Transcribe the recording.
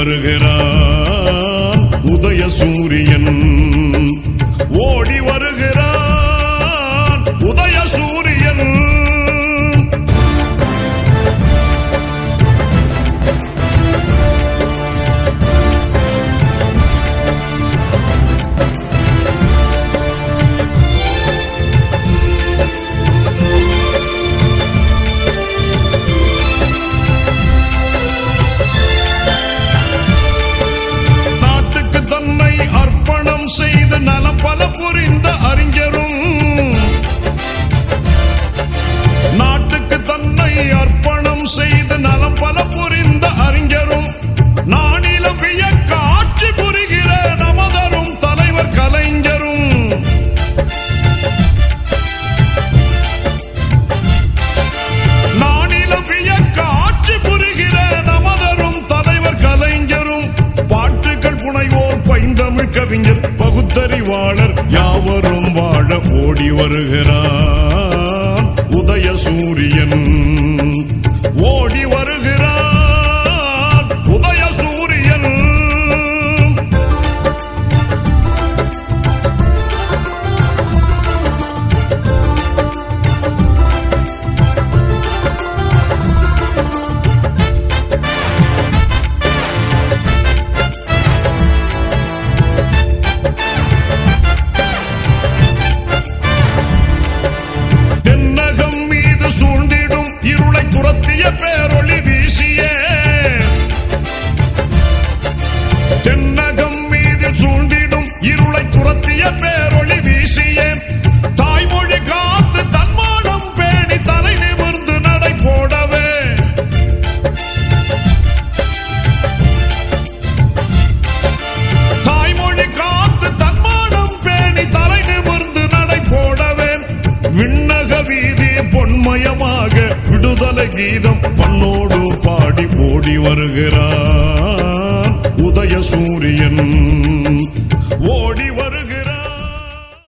வருகிறார். உதய சூரிய கவிஞர் பகுத்தறிவாளர் யாவரும் வாழ ஓடி வருகிறார். உதய சூரியன் இருளை பேரொளி வீசிய. தென்னகம் மீதில் சூழ்ந்திடும் இருளை துரத்திய பேரொளி வீசிய. தாய்மொழி காத்து தன்மானம் பேணி தலை நிமிர்ந்து நடை போடவே. தாய்மொழி காத்து தன்மானம் பேணி தலை நிமிர்ந்து நடை போடவே. விண்ணக வீதி பொன்மயமாக அந்த கீதம் பண்ணோடு பாடி ஓடி வருகிறான் உதய சூரியன் ஓடி